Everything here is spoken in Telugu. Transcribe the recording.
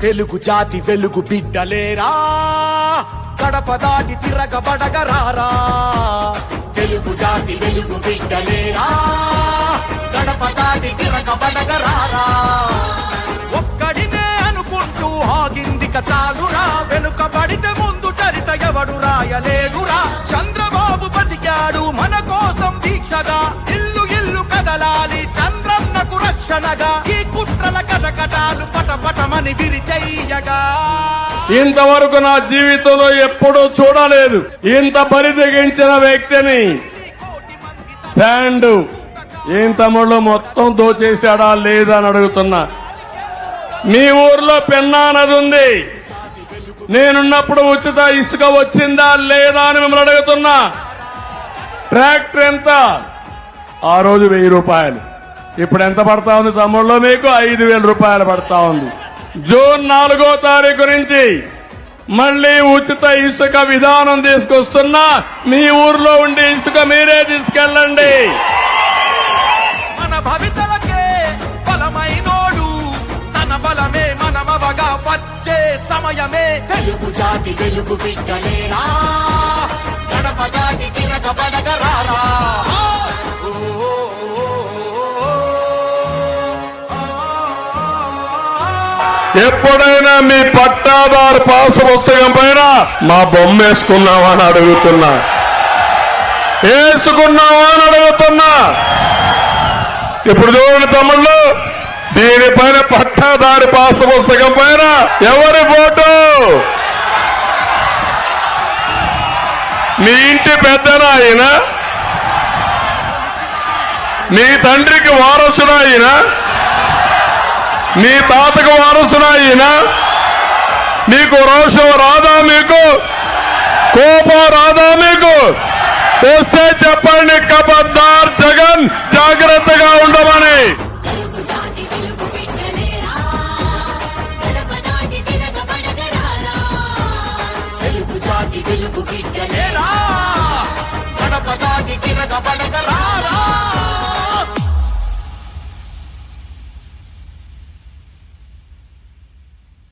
తెలుగు జాతి వెలుగు బిడ్డలేరా? కడప దాటి తిరగబడగరారా తెలుగు జాతి వెలుగు బిడ్డలేరా? కడప దాటి తిరగబడగరారా ఒక్కడినే అనుకుంటూ ఆగిందిక చాలురా వెనుకబడితే ముందు చరిత ఎవడు రాయలేడురా రక్షణగా ఈ కుట్రల కటకటాలు పటపటమని విరిచయ్యగా ఇంతవరకు నా జీవితంలో ఎప్పుడూ చూడలేదు ఇంత బరి తెగించిన వ్యక్తిని. శాండు శాండ్ ఏం తమ్ముళ్ళు మొత్తం దోచేశాడా లేదా అని అడుగుతున్నా. మీ ఊర్లో పెన్నా నది ఉంది. నేనున్నప్పుడు ఉచిత ఇసుక వచ్చిందా లేదా అని మిమ్మల్ని అడుగుతున్నా. ట్రాక్టర్ ఎంత? ఆ రోజు వెయ్యి రూపాయలు. ఇప్పుడు ఎంత పడతా ఉంది తమ్ముళ్ళు? మీకు ఐదు వేల రూపాయలు పడతా ఉంది. జూన్ నాలుగో తారీఖు నుంచి మళ్ళీ ఉచిత ఇసుక విధానం తీసుకొస్తున్నా మీ ఊర్లో ఉండే ఇసుక మీరే తీసుకెళ్ళండి. మన భవితలకే బలమైనోడు తన బలమే మనమవగా వచ్చే సమయమే. తెలుగు జాతి వెలుగు బిడ్డలేరా? గడప దాటి తిరగబడగరారా ఎప్పుడైనా మీ పట్టాదారు పాస పుస్తకం పైన మా బొమ్మ వేసుకున్నావా అని అడుగుతున్నా. వేసుకున్నావా అని అడుగుతున్నా. ఇప్పుడు చూడండి తమ్ముళ్ళు దీనిపైన పట్టాదారి పాస పుస్తకం పైన ఎవరి ఫోటో? మీ ఇంటి పెద్దనా ఆయన మీ తండ్రికి వారసుడు అయినా నీ తాతకు వారసునా ఈయన నీకు రోషం రాదా మీకు? కోపం రాదా మీకు? వస్తే చెప్పండి కబద్దార్ జగన్ జాగ్రత్తగా ఉండమని. తెలుగు వెలుగు